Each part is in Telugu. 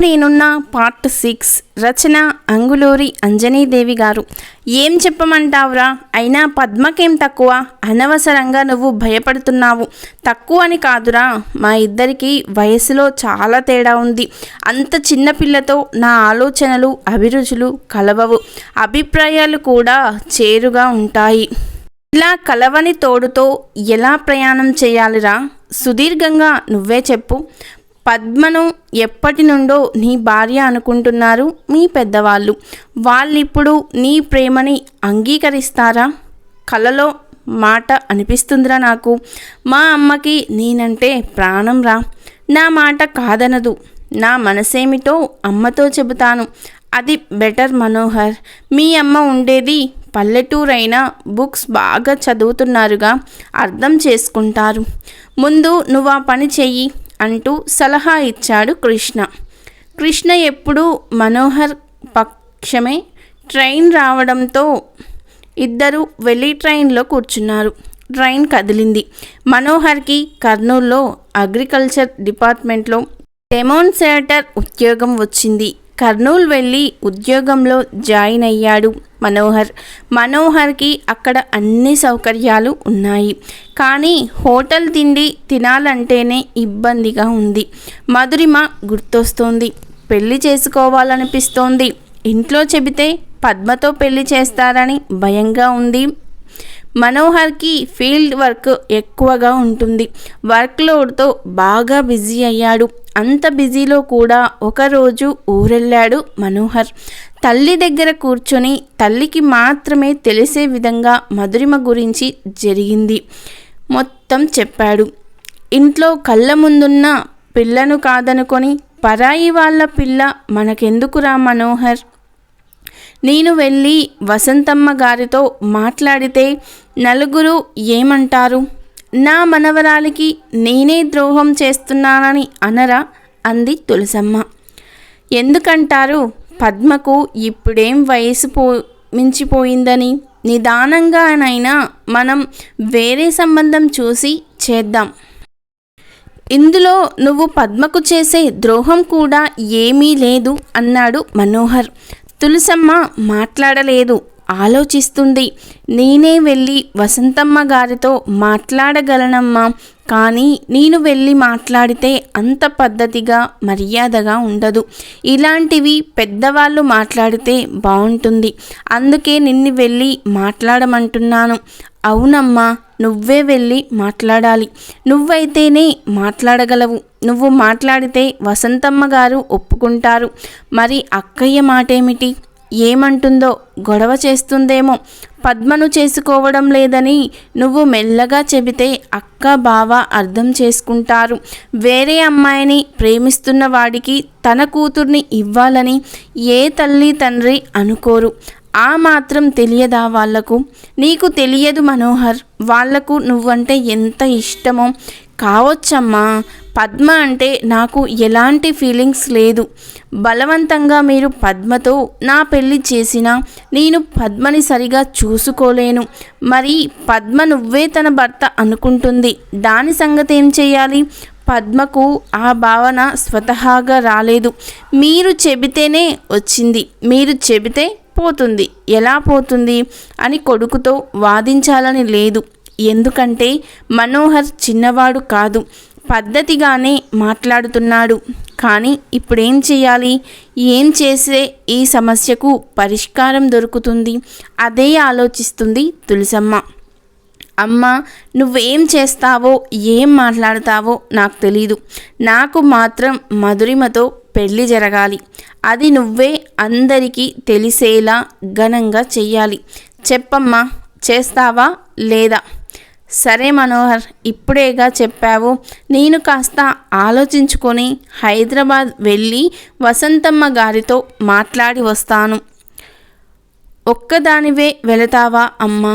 నేనున్న పార్ట్ సిక్స్ రచన అంగులూరి అంజనీదేవి గారు. ఏం చెప్పమంటావురా? అయినా పద్మకేం తక్కువ? అనవసరంగా నువ్వు భయపడుతున్నావు. తక్కువ అని కాదురా. మా ఇద్దరికి వయసులో చాలా తేడా ఉంది. అంత చిన్న పిల్లతో నా ఆలోచనలు అభిరుచులు కలవవు. అభిప్రాయాలు కూడా చేరుగా ఉంటాయి. ఇలా కలవని తోడుతో ఎలా ప్రయాణం చేయాలిరా? సుదీర్ఘంగా నువ్వే చెప్పు. పద్మను ఎప్పటి నుండో నీ భార్య అనుకుంటున్నారు మీ పెద్దవాళ్ళు. వాళ్ళిప్పుడు నీ ప్రేమని అంగీకరిస్తారా? కలలో మాట అనిపిస్తుందిరా నాకు. మా అమ్మకి నేనంటే ప్రాణం రా నా మాట కాదనదు. నా మనసేమిటో అమ్మతో చెబుతాను. అది బెటర్ మనోహర్. మీ అమ్మ ఉండేది పల్లెటూరైనా బుక్స్ బాగా చదువుతున్నారుగా. అర్థం చేసుకుంటారు. ముందు నువ్వు ఆ పని చెయ్యి. అంటూ సలహా ఇచ్చాడు కృష్ణ. కృష్ణ ఎప్పుడూ మనోహర్ పక్షమే ట్రైన్ రావడంతో ఇద్దరు వెళ్ళి ట్రైన్లో కూర్చున్నారు. ట్రైన్ కదిలింది. మనోహర్కి కర్నూల్లో అగ్రికల్చర్ డిపార్ట్మెంట్లో డెమోన్సేటర్ ఉద్యోగం వచ్చింది. కర్నూలు వెళ్ళి ఉద్యోగంలో జాయిన్ అయ్యాడు మనోహర్. మనోహర్కి అక్కడ అన్ని సౌకర్యాలు ఉన్నాయి. కానీ హోటల్ తిండి తినాలంటేనే ఇబ్బందిగా ఉంది. మధురిమ గుర్తొస్తోంది. పెళ్ళి చేసుకోవాలనిపిస్తోంది. ఇంట్లో చెబితే పద్మతో పెళ్ళి చేస్తారని భయంగా ఉంది. మనోహర్కి ఫీల్డ్ వర్క్ ఎక్కువగా ఉంటుంది. వర్క్ లోడ్తో బాగా బిజీ అయ్యాడు. అంత బిజీలో కూడా ఒకరోజు ఊరెళ్ళాడు మనోహర్. తల్లి దగ్గర కూర్చొని తల్లికి మాత్రమే తెలిసే విధంగా మధురిమ గురించి జరిగింది. మొత్తం చెప్పాడు. ఇంట్లో కళ్ళ ముందున్న పిల్లను కాదనుకొని పరాయి వాళ్ళ పిల్ల మనకెందుకురా మనోహర్? నేను వెళ్ళి వసంతమ్మ గారితో మాట్లాడితే నలుగురు ఏమంటారు? నా మనవరాలికి నేనే ద్రోహం చేస్తున్నానని అనరా అంది తులసమ్మ. ఎందుకంటారు? పద్మకు ఇప్పుడేం వయసు పో మించిపోయిందని? నిదానంగానైనా మనం వేరే సంబంధం చూసి చేద్దాం. ఇందులో నువ్వు పద్మకు చేసే ద్రోహం కూడా ఏమీ లేదు అన్నాడు మనోహర్. తులసమ్మ మాట్లాడలేదు. ఆలోచిస్తుంది. నేనే వెళ్ళి వసంతమ్మ గారితో మాట్లాడగలనమ్మా. కానీ నేను వెళ్ళి మాట్లాడితే అంత పద్ధతిగా మర్యాదగా ఉండదు. ఇలాంటివి పెద్దవాళ్ళు మాట్లాడితే బాగుంటుంది అందుకే నిన్ను వెళ్ళి మాట్లాడమంటున్నాను. అవునమ్మా నువ్వే వెళ్ళి మాట్లాడాలి. నువ్వైతేనే మాట్లాడగలవు. నువ్వు మాట్లాడితే వసంతమ్మ గారు ఒప్పుకుంటారు. మరి అక్కయ్య మాటేమిటి? ఏమంటుందో గొడవ చేస్తుందేమో. పద్మను చేసుకోవడం లేదని నువ్వు మెల్లగా చెబితే అక్క బావ అర్థం చేసుకుంటారు. వేరే అమ్మాయిని ప్రేమిస్తున్న వాడికి తన కూతుర్ని ఇవ్వాలని ఏ తల్లి తండ్రి అనుకోరు. ఆ మాత్రం తెలియదా వాళ్ళకు? నీకు తెలియదు మనోహర్ వాళ్ళకు నువ్వంటే ఎంత ఇష్టమో. కావచ్చమ్మా పద్మ అంటే నాకు ఎలాంటి ఫీలింగ్స్ లేదు. బలవంతంగా మీరు పద్మతో నా పెళ్ళి చేసినా నేను పద్మని సరిగా చూసుకోలేను. మరి పద్మ నువ్వే తన భర్త అనుకుంటుంది. దాని సంగతి ఏం చేయాలి? పద్మకు ఆ భావన స్వతహాగా రాలేదు. మీరు చెబితేనే వచ్చింది. మీరు చెబితే పోతుంది. ఎలా పోతుంది? అని కొడుకుతో వాదించాలని లేదు. ఎందుకంటే మనోహర్ చిన్నవాడు కాదు. పద్ధతిగానే మాట్లాడుతున్నాడు. కానీ ఇప్పుడేం చేయాలి? ఏం చేసే ఈ సమస్యకు పరిష్కారం దొరుకుతుంది? అదే ఆలోచిస్తుంది తులసమ్మ. అమ్మ నువ్వేం చేస్తావో ఏం మాట్లాడతావో నాకు తెలీదు. నాకు మాత్రం మధురిమతో పెళ్ళి జరగాలి. అది నువ్వే అందరికీ తెలిసేలా ఘనంగా చెయ్యాలి. చెప్పమ్మా చేస్తావా లేదా? సరే మనోహర్ ఇప్పుడేగా చెప్పావు. నేను కాస్త ఆలోచించుకొని హైదరాబాద్ వెళ్ళి వసంతమ్మ గారితో మాట్లాడి వస్తాను. ఒక్కదానివే వెళతావా అమ్మా?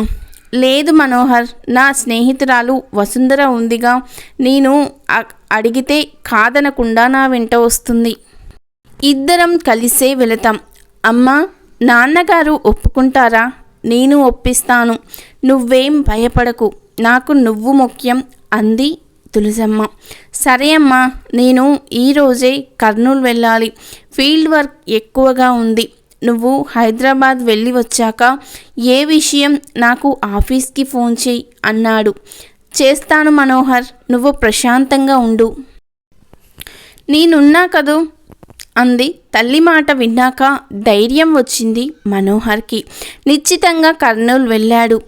లేదు మనోహర్ నా స్నేహితురాలు వసుంధర ఉందిగా. నేను అడిగితే కాదనకుండా నా వెంట వస్తుంది. ఇద్దరం కలిసే వెళతాం. అమ్మా నాన్నగారు ఒప్పుకుంటారా? నేను ఒప్పిస్తాను. నువ్వేం భయపడకు. నాకు నువ్వు ముఖ్యం అంది తులసమ్మ. సరే అమ్మా నేను ఈరోజే కర్నూలు వెళ్ళాలి. ఫీల్డ్ వర్క్ ఎక్కువగా ఉంది. నువ్వు హైదరాబాద్ వెళ్ళి వచ్చాక ఏ విషయం నాకు ఆఫీస్కి ఫోన్ చేయి అన్నాడు. చేస్తాను మనోహర్ నువ్వు ప్రశాంతంగా ఉండు. నేనున్నా కదూ? అంది. తల్లి మాట విన్నాక ధైర్యం వచ్చింది మనోహర్కి. నిశ్చితంగా కర్నూలు వెళ్ళాడు.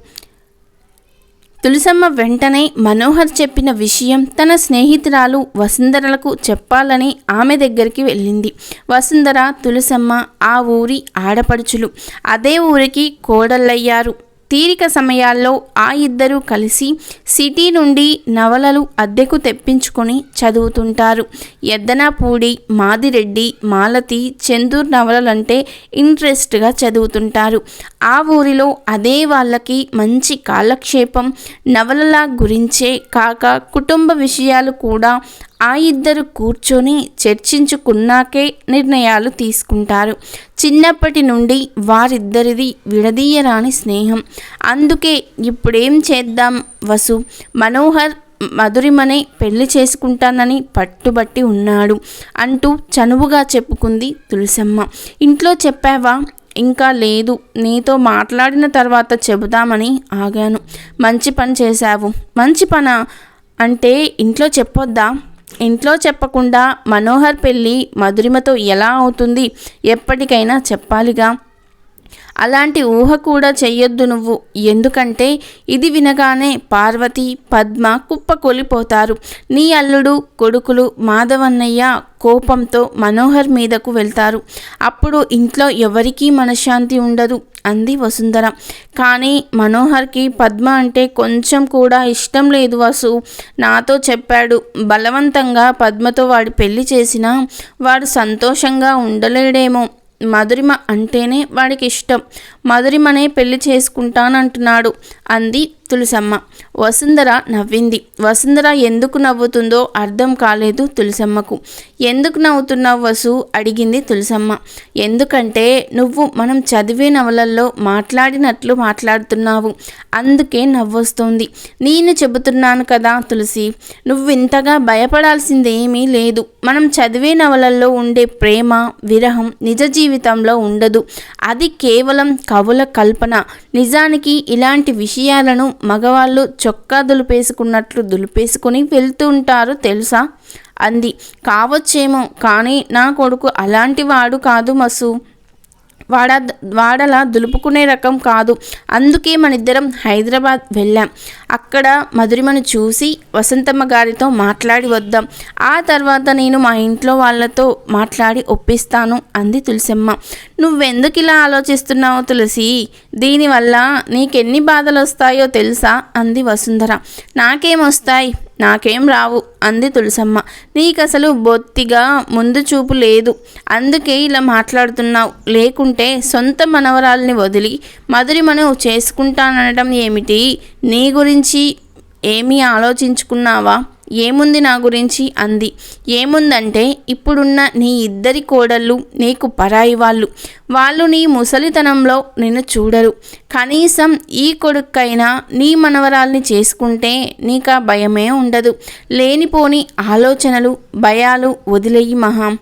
తులసమ్మ వెంటనే మనోహర్ చెప్పిన విషయం తన స్నేహితురాలు వసుంధరలకు చెప్పాలని ఆమె దగ్గరికి వెళ్ళింది. వసుంధర తులసమ్మ ఆ ఊరి ఆడపడుచులు. అదే ఊరికి కోడళ్ళయ్యారు. తీరిక సమయాల్లో ఆ ఇద్దరూ కలిసి సిటీ నుండి నవలలు అద్దెకు తెప్పించుకొని చదువుతుంటారు. ఎద్దనాపూడి మాదిరెడ్డి మాలతి చందూర్ నవలలంటే ఇంట్రెస్ట్గా చదువుతుంటారు. ఆ ఊరిలో అదే వాళ్ళకి మంచి కాలక్షేపం నవలల గురించే కాక కుటుంబ విషయాలు కూడా ఆ ఇద్దరు కూర్చొని చర్చించుకున్నాకే నిర్ణయాలు తీసుకుంటారు. చిన్నప్పటి నుండి వారిద్దరిది విడదీయరాని స్నేహం. అందుకే ఇప్పుడేం చేద్దాం వసు? మనోహర్ మధురిమనే పెళ్ళి చేసుకుంటానని పట్టుబట్టి ఉన్నాడు అంటూ చనువుగా చెప్పుకుంది తులసమ్మ. ఇంట్లో చెప్పావా? ఇంకా లేదు. నీతో మాట్లాడిన తర్వాత చెబుదామని ఆగాను. మంచి పని చేశావు. మంచి పన? అంటే ఇంట్లో చెప్పొద్దా? ఇంట్లో చెప్పకుండా మనోహర్ పెళ్ళి మధురిమతో ఎలా అవుతుంది ఎప్పటికైనా చెప్పాలిగా. అలాంటి ఊహ కూడా చెయ్యొద్దు నువ్వు. ఎందుకంటే ఇది వినగానే పార్వతి పద్మ కుప్పకొలిపోతారు నీ అల్లుడు కొడుకులు మాధవన్నయ్య కోపంతో మనోహర్ మీదకు వెళ్తారు. అప్పుడు ఇంట్లో ఎవరికీ మనశ్శాంతి ఉండదు అంది వసుంధర. కానీ మనోహర్కి పద్మ అంటే కొంచెం కూడా ఇష్టం లేదు వసు. నాతో చెప్పాడు. బలవంతంగా పద్మతో వాడి పెళ్ళి చేసినా వాడు సంతోషంగా ఉండలేడేమో. మధురిమ అంటేనే వాడికి ఇష్టం మధురిమనే పెళ్ళి చేసుకుంటానంటున్నాడు. అంది తులసమ్మ వసుంధర నవ్వింది. వసుంధర ఎందుకు నవ్వుతుందో అర్థం కాలేదు తులసమ్మకు. ఎందుకు నవ్వుతున్నావు వసు? అడిగింది తులసమ్మ. ఎందుకంటే నువ్వు మనం చదివే నవలల్లో మాట్లాడినట్లు మాట్లాడుతున్నావు. అందుకే నవ్వొస్తుంది. నేను చెబుతున్నాను కదా తులసి నువ్వు ఇంతగా భయపడాల్సిందేమీ లేదు. మనం చదివే నవలల్లో ఉండే ప్రేమ విరహం నిజ జీవితంలో ఉండదు. అది కేవలం కవుల కల్పన. నిజానికి ఇలాంటి విషయాలను మగవాళ్ళు చొక్కా దులిపేసుకున్నట్లు దులిపేసుకుని వెళ్తూ ఉంటారు తెలుసా? అంది. కావచ్చేమో కానీ నా కొడుకు అలాంటి వాడు కాదు మసు. వాడ వాడలా దులుపుకునే రకం కాదు. అందుకే మన ఇద్దరం హైదరాబాద్ వెళ్ళాం. అక్కడ మధురిమను చూసి వసంతమ్మ గారితో మాట్లాడి వద్దాం. ఆ తర్వాత నేను మా ఇంట్లో వాళ్ళతో మాట్లాడి ఒప్పిస్తాను అంది తులసమ్మ. నువ్వెందుకు ఇలా ఆలోచిస్తున్నావు తులసి? దీనివల్ల నీకెన్ని బాధలు వస్తాయో తెలుసా? అంది వసుంధర. నాకేమొస్తాయి? నాకేం రావు అంది తులసమ్మ. నీకసలు బొత్తిగా ముందు చూపు లేదు. అందుకే ఇలా మాట్లాడుతున్నావు. లేకుంటే సొంత మనవరాల్ని వదిలి మధురిమను చేసుకుంటాననడం ఏమిటి? నీ గురించి ఏమీ ఆలోచించుకున్నావా? ఏముంది నా గురించి? అంది. ఏముందంటే ఇప్పుడున్న నీ ఇద్దరి కోడళ్ళు నీకు పరాయి వాళ్ళు. వాళ్ళు నీ ముసలితనంలో నిన్ను చూడరు. కనీసం ఈ కొడుక్కైనా నీ మనవరాల్ని చేసుకుంటే నీకా భయమే ఉండదు. లేనిపోని ఆలోచనలు భయాలు వదిలేయి మహా.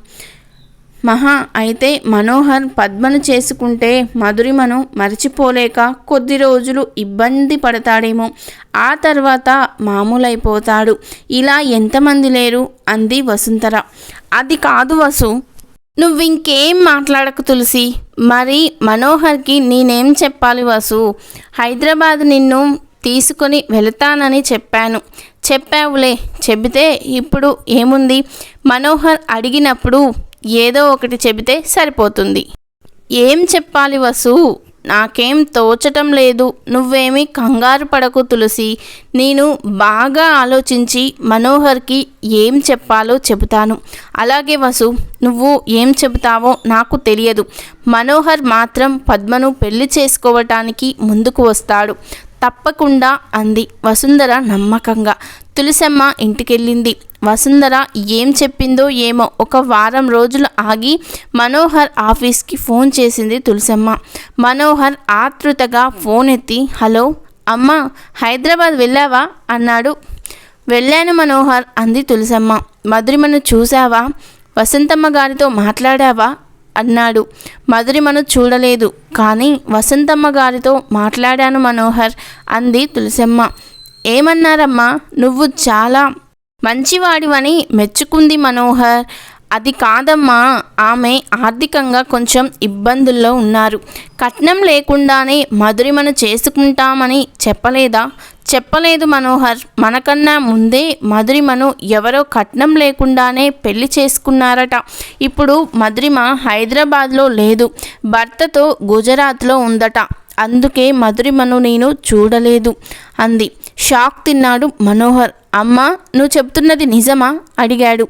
మహా అయితే మనోహర్ పద్మను చేసుకుంటే మధురిమను మరచిపోలేక కొద్ది రోజులు ఇబ్బంది పడతాడేమో. ఆ తర్వాత మామూలైపోతాడు. ఇలా ఎంతమంది లేరు? అంది వసుంధర. అది కాదు వసు. నువ్వింకేం మాట్లాడకు తులసి? మరి మనోహర్కి నేనేం చెప్పాలి వసు? హైదరాబాద్ నిన్ను తీసుకొని వెళతానని చెప్పాను. చెప్పావులే చెబితే ఇప్పుడు ఏముంది? మనోహర్ అడిగినప్పుడు ఏదో ఒకటి చెబితే సరిపోతుంది. ఏం చెప్పాలి వసు? నాకేం తోచటం లేదు. నువ్వేమీ కంగారు పడకు తులసి. నేను బాగా ఆలోచించి మనోహర్కి ఏం చెప్పాలో చెబుతాను. అలాగే వసు నువ్వు ఏం చెబుతావో నాకు తెలియదు. మనోహర్ మాత్రం పద్మను పెళ్ళి చేసుకోవటానికి ముందుకు వస్తాడు. తప్పకుండా అంది. వసుంధర నమ్మకంగా. తులసమ్మ ఇంటికెళ్ళింది. వసుంధర ఏం చెప్పిందో ఏమో ఒక వారం రోజులు ఆగి మనోహర్ ఆఫీస్కి ఫోన్ చేసింది తులసమ్మ. మనోహర్ ఆతృతగా ఫోన్ ఎత్తి హలో అమ్మ హైదరాబాద్ వెళ్ళావా? అన్నాడు. వెళ్ళాను మనోహర్ అంది తులసమ్మ. మధురిమను చూశావా? వసంతమ్మ గారితో మాట్లాడావా? అన్నాడు. మధురిమను చూడలేదు. కానీ వసంతమ్మ గారితో మాట్లాడాను మనోహర్ అంది తులసమ్మ. ఏమన్నారమ్మా? నువ్వు చాలా మంచివాడివని మెచ్చుకుంది మనోహర్. అది కాదమ్మా. ఆమె ఆర్థికంగా కొంచెం ఇబ్బందుల్లో ఉన్నారు. కట్నం లేకుండానే మధురిమను చేసుకుంటామని చెప్పలేదా? చెప్పలేదు మనోహర్. మనకన్నా ముందే మధురిమను ఎవరో కట్నం లేకుండానే పెళ్ళి చేసుకున్నారట. ఇప్పుడు మధురిమ హైదరాబాద్లో లేదు. భర్తతో గుజరాత్లో ఉందట. అందుకే మధురిమను నేను చూడలేదు అంది. షాక్ తిన్నాడు మనోహర్. అమ్మ నువ్వు చెప్తున్నది నిజమా? అడిగాడు.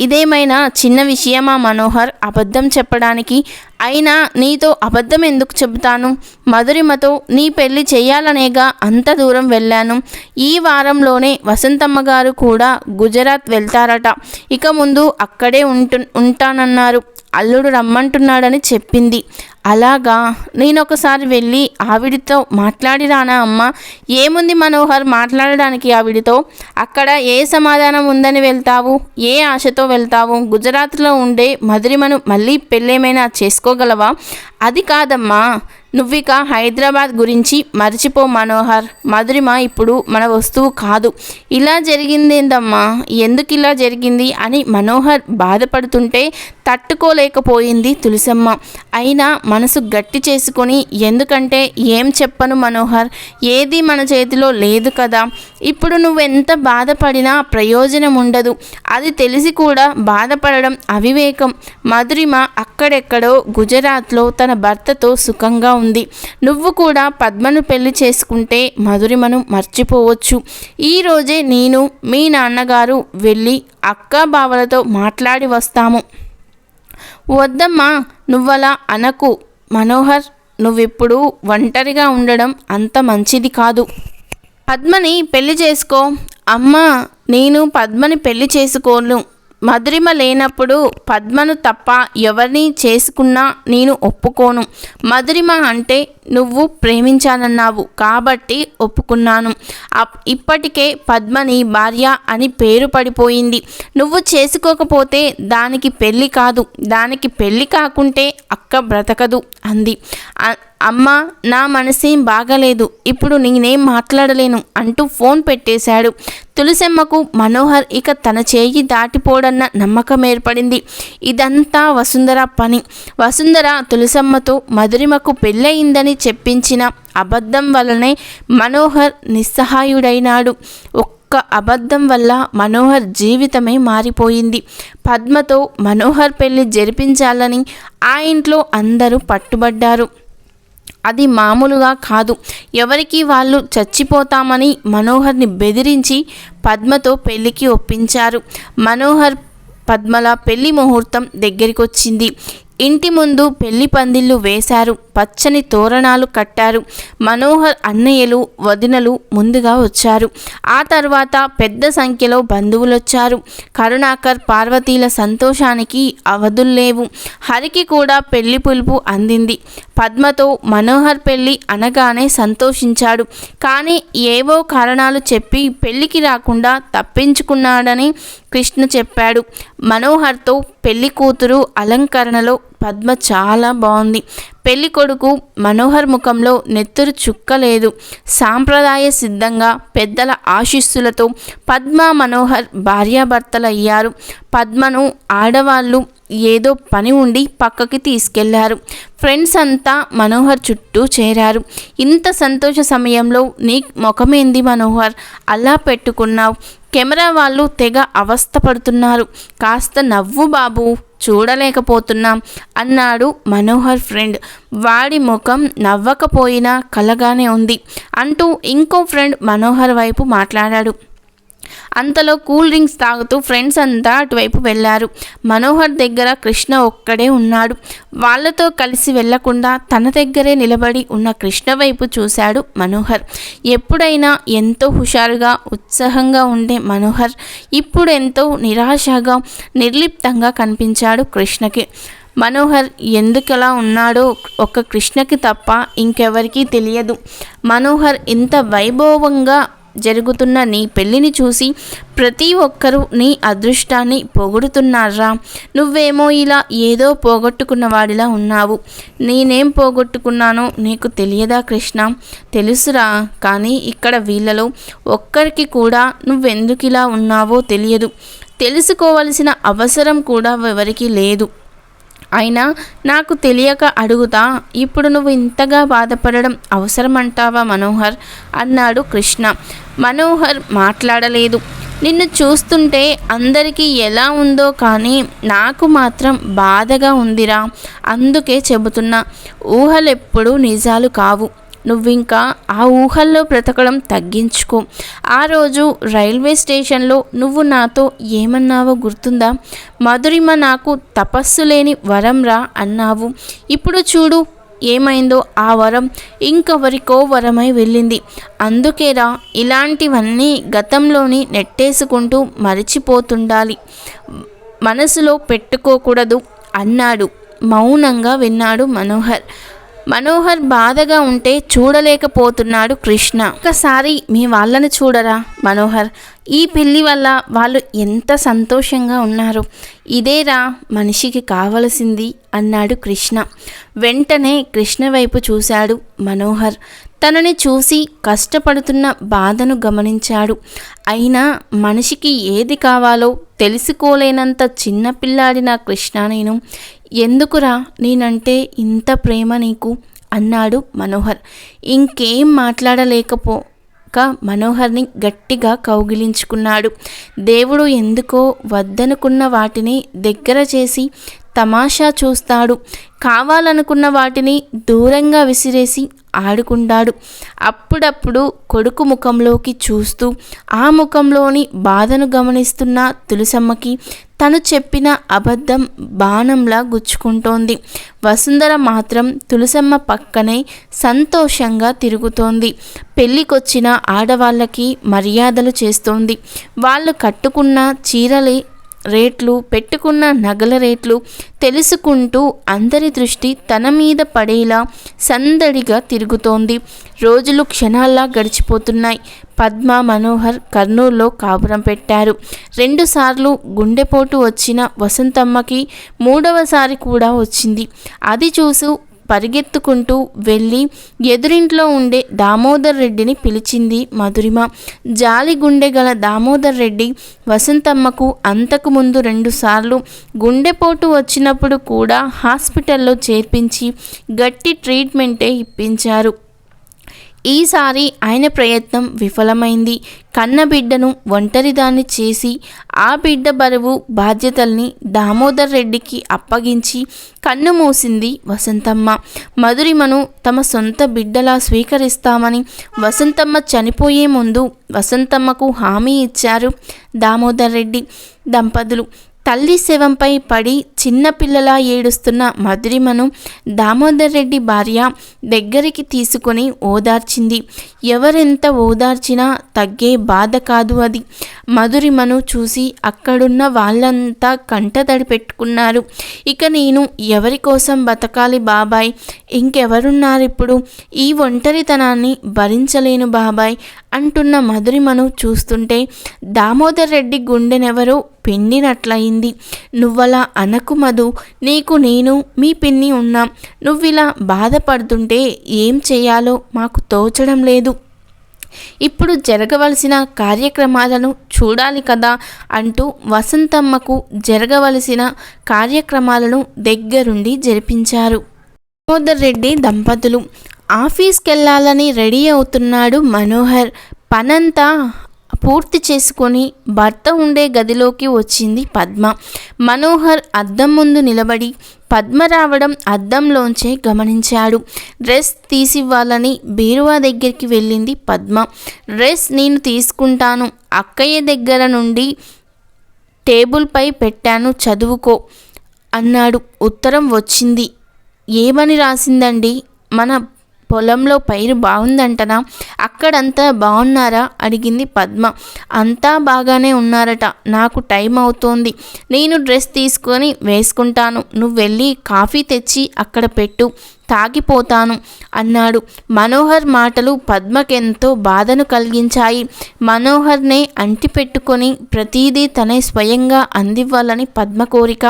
ఇదేమైనా చిన్న విషయమా మనోహర్? అబద్ధం చెప్పడానికి అయినా నీతో అబద్ధం ఎందుకు చెబుతాను? మధురిమతో నీ పెళ్ళి చేయాలనేగా అంత దూరం వెళ్ళాను. ఈ వారంలోనే వసంతమ్మ గారు కూడా గుజరాత్ వెళ్తారట. ఇక ముందు అక్కడే ఉంటు ఉంటానన్నారు. అల్లుడు రమ్మంటున్నాడని చెప్పింది. అలాగా? నేను ఒకసారి వెళ్ళి ఆవిడితో మాట్లాడిరానా అమ్మ? ఏముంది మనోహర్ మాట్లాడడానికి ఆవిడితో? అక్కడ ఏ సమాధానం ఉందని వెళ్తావు? ఏ ఆశతో వెళ్తావు? గుజరాత్లో ఉండే మధురిమను మళ్ళీ పెళ్ళేమైనా చేసుకోగలవా? అది కాదమ్మా. నువ్విక హైదరాబాద్ గురించి మర్చిపో మనోహర్. మధురిమ ఇప్పుడు మన వస్తువు కాదు. ఇలా జరిగిందేందమ్మా? ఎందుకు ఇలా జరిగింది? అని మనోహర్ బాధపడుతుంటే తట్టుకోలేకపోయింది తులసమ్మ. అయినా మనసు గట్టి చేసుకొని ఎందుకంటే ఏం చెప్పను మనోహర్? ఏది మన చేతిలో లేదు కదా. ఇప్పుడు నువ్వెంత బాధపడినా ప్రయోజనం ఉండదు. అది తెలిసి కూడా బాధపడడం అవివేకం. మధురిమ అక్కడెక్కడో గుజరాత్లో తన భర్తతో సుఖంగా ఉంది. నువ్వు కూడా పద్మను పెళ్ళి చేసుకుంటే మధురిమను మర్చిపోవచ్చు. ఈరోజే నేను మీ నాన్నగారు వెళ్ళి అక్క బావలతో మాట్లాడి వస్తాము. వద్దమ్మా నువ్వలా అనకు. మనోహర్ నువ్విప్పుడు ఒంటరిగా ఉండడం అంత మంచిది కాదు. పద్మని పెళ్ళి చేసుకో. అమ్మ నేను పద్మని పెళ్ళి చేసుకోను. మధురిమ లేనప్పుడు పద్మను తప్ప ఎవరిని చేసుకున్నా నేను ఒప్పుకోను. మధురిమ అంటే నువ్వు ప్రేమించానన్నావు కాబట్టి ఒప్పుకున్నాను. అప్- ఇప్పటికే పద్మని భార్య అని పేరు పడిపోయింది. నువ్వు చేసుకోకపోతే దానికి పెళ్ళి కాదు. దానికి పెళ్ళి కాకుంటే అక్క బ్రతకదు అంది. అమ్మ నా మనసేం బాగలేదు. ఇప్పుడు నేనేం మాట్లాడలేను అంటూ ఫోన్ పెట్టేశాడు. తులసమ్మకు మనోహర్ ఇక తన చేయి దాటిపోడన్న నమ్మకం ఏర్పడింది. ఇదంతా వసుంధర పని. వసుంధర తులసమ్మతో మధురిమకు పెళ్ళయిందని చెప్పించిన అబద్ధం వల్లనే మనోహర్ నిస్సహాయుడైనాడు. ఒక్క అబద్ధం వల్ల మనోహర్ జీవితమే మారిపోయింది. పద్మతో మనోహర్ పెళ్ళి జరిపించాలని ఆ ఇంట్లో అందరూ పట్టుబడ్డారు. అది మామూలుగా కాదు. ఎవరికి వాళ్ళు చచ్చిపోతామని మనోహర్ని బెదిరించి పద్మతో పెళ్ళికి ఒప్పించారు. మనోహర్ పద్మల పెళ్ళి ముహూర్తం దగ్గరికొచ్చింది. ఇంటి ముందు పెళ్ళి పందిళ్ళు వేశారు. పచ్చని తోరణాలు కట్టారు. మనోహర్ అన్నయ్యలు వదినలు ముందుగా వచ్చారు. ఆ తర్వాత పెద్ద సంఖ్యలో బంధువులు వచ్చారు కరుణాకర్ పార్వతీల సంతోషానికి అవధుల్లేవు. హరికి కూడా పెళ్ళి పులుపు అందింది. పద్మతో మనోహర్ పెళ్ళి అనగానే సంతోషించాడు. కానీ ఏవో కారణాలు చెప్పి పెళ్ళికి రాకుండా తప్పించుకున్నాడని కృష్ణ చెప్పాడు. మనోహర్తో పెళ్ళి కూతురు అలంకరణలో పద్మ చాలా బాగుంది. పెళ్ళి కొడుకు మనోహర్ ముఖంలో నెత్తురు చుక్కలేదు. సాంప్రదాయ సిద్ధంగా పెద్దల ఆశీస్సులతో పద్మ మనోహర్ భార్యాభర్తలయ్యారు. పద్మను ఆడవాళ్ళు ఏదో పని ఉండి పక్కకి తీసుకెళ్ళారు. ఫ్రెండ్స్ అంతా మనోహర్ చుట్టూ చేరారు. ఇంత సంతోష సమయంలో నీ ముఖమేంది మనోహర్? అలా పెట్టుకున్నావు. కెమెరా వాళ్ళు తెగ అవస్థపడుతున్నారు. కాస్త నవ్వు బాబు. చూడలేకపోతున్నాం అన్నాడు మనోహర్ ఫ్రెండ్. వాడి ముఖం నవ్వకపోయినా కలగానే ఉంది అంటూ ఇంకో ఫ్రెండ్ మనోహర్ వైపు మాట్లాడాడు. అంతలో కూల్ డ్రింక్స్ తాగుతూ ఫ్రెండ్స్ అంతా అటువైపు వెళ్ళారు. మనోహర్ దగ్గర కృష్ణ ఒక్కడే ఉన్నాడు. వాళ్ళతో కలిసి వెళ్ళకుండా తన దగ్గరే నిలబడి ఉన్న కృష్ణ వైపు చూశాడు మనోహర్. ఎప్పుడైనా ఎంతో హుషారుగా ఉత్సాహంగా ఉండే మనోహర్ ఇప్పుడు ఎంతో నిరాశగా నిర్లిప్తంగా కనిపించాడు కృష్ణకి. మనోహర్ ఎందుకలా ఉన్నాడో ఒక కృష్ణకి తప్ప ఇంకెవరికీ తెలియదు. మనోహర్ ఇంత వైభవంగా జరుగుతున్న నీ పెళ్ళిని చూసి ప్రతి ఒక్కరూ నీ అదృష్టాన్ని పొగుడుతున్నారా? నువ్వేమో ఇలా ఏదో పోగొట్టుకున్న వాడిలా ఉన్నావు. నేనేం పోగొట్టుకున్నానో నీకు తెలియదా కృష్ణ? తెలుసురా కానీ ఇక్కడ వీళ్ళలో ఒక్కరికి కూడా నువ్వెందుకు ఇలా ఉన్నావో తెలియదు. తెలుసుకోవలసిన అవసరం కూడా ఎవరికీ లేదు. అయినా నాకు తెలియక అడుగుతా ఇప్పుడు నువ్వు ఇంతగా బాధపడడం అవసరమంటావా మనోహర్? అన్నాడు కృష్ణ. మనోహర్ మాట్లాడలేదు. నిన్ను చూస్తుంటే అందరికీ ఎలా ఉందో కానీ నాకు మాత్రం బాధగా ఉందిరా అందుకే చెబుతున్నా. ఊహలెప్పుడూ నిజాలు కావు. నువ్వింకా ఆ ఊహల్లో బ్రతకడం తగ్గించుకో. ఆ రోజు రైల్వే స్టేషన్లో నువ్వు నాతో ఏమన్నావో గుర్తుందా? మధురిమ నాకు తపస్సు లేని వరంరా అన్నావు. ఇప్పుడు చూడు ఏమైందో ఆ వరం. ఇంకెవరికో వరమై వెళ్ళింది. అందుకేరా ఇలాంటివన్నీ గతంలోని నెట్టేసుకుంటూ మరిచిపోతుండాలి. మనసులో పెట్టుకోకూడదు అన్నాడు. మౌనంగా విన్నాడు మనోహర్. మనోహర్ బాధగా ఉంటే చూడలేకపోతున్నాడు కృష్ణ. ఒకసారి మీ వాళ్ళని చూడరా మనోహర్? ఈ పెళ్ళి వల్ల వాళ్ళు ఎంత సంతోషంగా ఉన్నారు. ఇదేరా మనిషికి కావలసింది అన్నాడు కృష్ణ. వెంటనే కృష్ణ వైపు చూశాడు మనోహర్. తనని చూసి కష్టపడుతున్న బాధను గమనించాడు. అయినా మనిషికి ఏది కావాలో తెలుసుకోలేనంత చిన్నపిల్లాడి నా కృష్ణ నేను. ఎందుకురా నేనంటే ఇంత ప్రేమ నీకు? అన్నాడు మనోహర్. ఇంకేం మాట్లాడలేకపో మనోహర్ని గట్టిగా కౌగిలించుకున్నాడు. దేవుడు ఎందుకో వద్దనుకున్న వాటిని దగ్గర చేసి తమాషా చూస్తాడు. కావాలనుకున్న వాటిని దూరంగా విసిరేసి ఆడుకుంటాడు. అప్పుడప్పుడు కొడుకు ముఖంలోకి చూస్తూ ఆ ముఖంలోని బాధను గమనిస్తున్న తులసమ్మకి తను చెప్పిన అబద్ధం బాణంలా గుచ్చుకుంటోంది. వసుంధర మాత్రం తులసమ్మ పక్కనే సంతోషంగా తిరుగుతోంది. పెళ్ళికొచ్చిన ఆడవాళ్ళకి మర్యాదలు చేస్తోంది. వాళ్ళు కట్టుకున్న చీరలే రేట్లు పెట్టుకున్న నగల రేట్లు తెలుసుకుంటూ అందరి దృష్టి తన మీద పడేలా సందడిగా తిరుగుతోంది. రోజులు క్షణాల్లా గడిచిపోతున్నాయి. పద్మ మనోహర్ కర్నూలులో కాపురం పెట్టారు. రెండుసార్లు గుండెపోటు వచ్చిన వసంతమ్మకి మూడవసారి కూడా వచ్చింది. అది చూసి పరిగెత్తుకుంటూ వెళ్ళి ఎదురింట్లో ఉండే దామోదర్ రెడ్డిని పిలిచింది మధురిమ. జాలి గుండె గల దామోదర్ రెడ్డి వసంతమ్మకు అంతకుముందు రెండుసార్లు గుండెపోటు వచ్చినప్పుడు కూడా హాస్పిటల్లో చేర్పించి గట్టి ట్రీట్మెంటే ఇప్పించారు. ఈసారి ఆయన ప్రయత్నం విఫలమైంది. కన్న బిడ్డను ఒంటరిదాన్ని చేసి ఆ బిడ్డ బరువు బాధ్యతల్ని దామోదర్ రెడ్డికి అప్పగించి కన్ను మూసింది వసంతమ్మ. మధురిమను తమ సొంత బిడ్డలా స్వీకరిస్తామని వసంతమ్మ చనిపోయే ముందు వసంతమ్మకు హామీ ఇచ్చారు దామోదర్ రెడ్డి దంపతులు. తల్లి శవంపై పడి చిన్నపిల్లలా ఏడుస్తున్న మధురిమను దామోదర్ రెడ్డి భార్య దగ్గరికి తీసుకొని ఓదార్చింది. ఎవరెంత ఓదార్చినా తగ్గే బాధ కాదు అది. మధురిమను చూసి అక్కడున్న వాళ్ళంతా కంటతడి పెట్టుకున్నారు. ఇక నేను ఎవరి కోసం బతకాలి బాబాయ్? ఇంకెవరున్నారు ఇప్పుడు? ఈ ఒంటరితనాన్ని భరించలేను బాబాయ్. అంటున్న మధురిమను చూస్తుంటే దామోదర్ రెడ్డి గుండెనెవరో పిండినట్లయింది నువ్వలా అనకు మధు. నీకు నేను మీ పిన్ని ఉన్నాం. నువ్విలా బాధపడుతుంటే ఏం చేయాలో మాకు తోచడం లేదు. ఇప్పుడు జరగవలసిన కార్యక్రమాలను చూడాలి కదా అంటూ వసంతమ్మకు జరగవలసిన కార్యక్రమాలను దగ్గరుండి జరిపించారు. దామోదర్ రెడ్డి దంపతులు. ఆఫీస్కి వెళ్ళాలని రెడీ అవుతున్నాడు మనోహర్. పనంతా పూర్తి చేసుకొని భర్త ఉండే గదిలోకి వచ్చింది పద్మ. మనోహర్ అద్దం ముందు నిలబడి పద్మ రావడం అద్దంలోంచే గమనించాడు. డ్రెస్ తీసివ్వాలని బీరువా దగ్గరికి వెళ్ళింది పద్మ. డ్రెస్ నేను తీసుకుంటాను. అక్కయ్య దగ్గర నుండి టేబుల్పై పెట్టాను చదువుకో అన్నాడు. ఉత్తరం వచ్చింది. ఏమని రాసిందండి? మన పొలంలో పైరు బాగుందంటనా? అక్కడంతా బాగున్నారా? అడిగింది పద్మ. అంతా బాగానే ఉన్నారట. నాకు టైం అవుతోంది. నేను డ్రెస్ తీసుకొని వేసుకుంటాను. నువ్వు వెళ్ళి కాఫీ తెచ్చి అక్కడ పెట్టు. తాగిపోతాను అన్నాడు. మనోహర్ మాటలు పద్మకెంతో బాధను కలిగించాయి. మనోహర్నే అంటిపెట్టుకొని ప్రతీదీ తనే స్వయంగా అందివ్వాలని పద్మ కోరిక.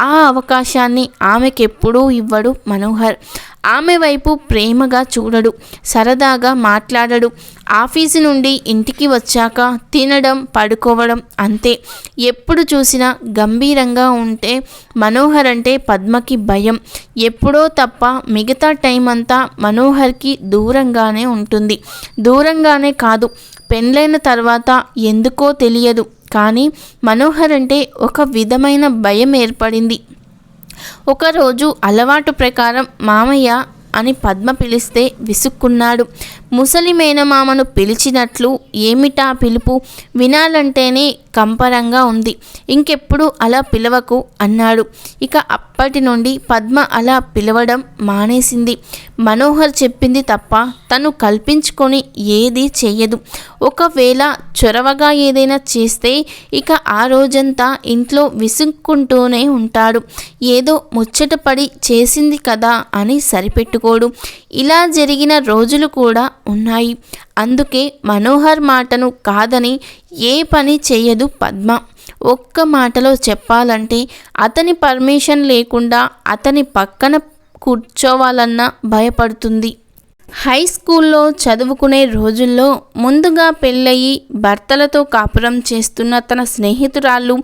ఆ అవకాశాన్ని ఆమెకెప్పుడూ ఇవ్వడు మనోహర్. ఆమె వైపు ప్రేమగా చూడడు సరదాగా మాట్లాడడు. ఆఫీసు నుండి ఇంటికి వచ్చాక తినడం పడుకోవడం అంతే. ఎప్పుడు చూసినా గంభీరంగా ఉంటే మనోహర్ అంటే పద్మకి భయం. ఎప్పుడో తప్ప మిగతా టైం అంతా మనోహర్కి దూరంగానే ఉంటుంది. దూరంగానే కాదు పెళ్ళైన తర్వాత ఎందుకో తెలియదు. కానీ మనోహర్ అంటే ఒక విధమైన భయం ఏర్పడింది. ఒకరోజు అలవాటు ప్రకారం మామయ్య అని పద్మ పిలిస్తే విసుక్కున్నాడు. ముసలి మేనమామను పిలిచినట్లు ఏమిటా పిలుపు? వినాలంటేనే కంపరంగా ఉంది. ఇంకెప్పుడు అలా పిలవకు? అన్నాడు. ఇక అప్పటి నుండి పద్మ అలా పిలవడం మానేసింది. మనోహర్ చెప్పింది తప్ప తను కల్పించుకొని ఏదీ చేయదు ఒకవేళ చొరవగా ఏదైనా చేస్తే ఇక ఆ రోజంతా ఇంట్లో విసుక్కుంటూనే ఉంటాడు. ఏదో ముచ్చటపడి చేసింది కదా అని సరిపెట్టుకోడు. ఇలా జరిగిన రోజులు కూడా ఉన్నాయి. అందుకే మనోహర్ మాటను కాదని ఏ పని చేయదు పద్మ. ఒక్క మాటలో చెప్పాలంటే అతని పర్మిషన్ లేకుండా అతని పక్కన కూర్చోవాలన్నా భయపడుతుంది. హై స్కూల్లో చదువుకునే రోజుల్లో ముందుగా పెళ్ళయి భర్తలతో కాపురం చేస్తున్న తన స్నేహితురాళ్ళు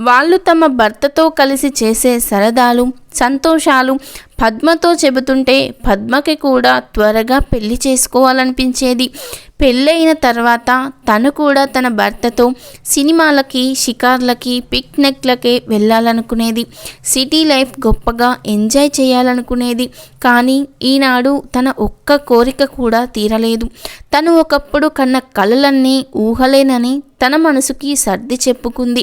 వాళ్ళు తమ భర్తతో కలిసి చేసే సరదాలు సంతోషాలు. పద్మతో చెబుతుంటే పద్మకి కూడా త్వరగా పెళ్ళి చేసుకోవాలనిపించేది. పెళ్ళైన తర్వాత తను కూడా తన భర్తతో సినిమాలకి షికార్లకి పిక్నిక్లకే వెళ్ళాలనుకునేది. సిటీ లైఫ్ గొప్పగా ఎంజాయ్ చేయాలనుకునేది. కానీ ఈనాడు తన ఒక్క కోరిక కూడా తీరలేదు. తను ఒకప్పుడు కన్న కలలన్నీ ఊహలేనని తన మనసుకి సర్ది చెప్పుకుంది.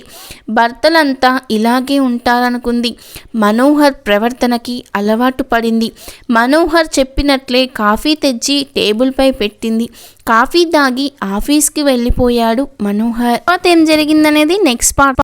భర్తలంతా ఇలాగే ఉంటారనుకుంది. మనోహర్ ప్రవర్తనకి అలవాటు పడింది. మనోహర్ చెప్పినట్లే కాఫీ తెచ్చి టేబుల్పై పెట్టింది. కాఫీ తాగి ఆఫీస్కి వెళ్ళిపోయాడు మనోహర్. తర్వాత ఏం జరిగిందనేది నెక్స్ట్ పార్ట్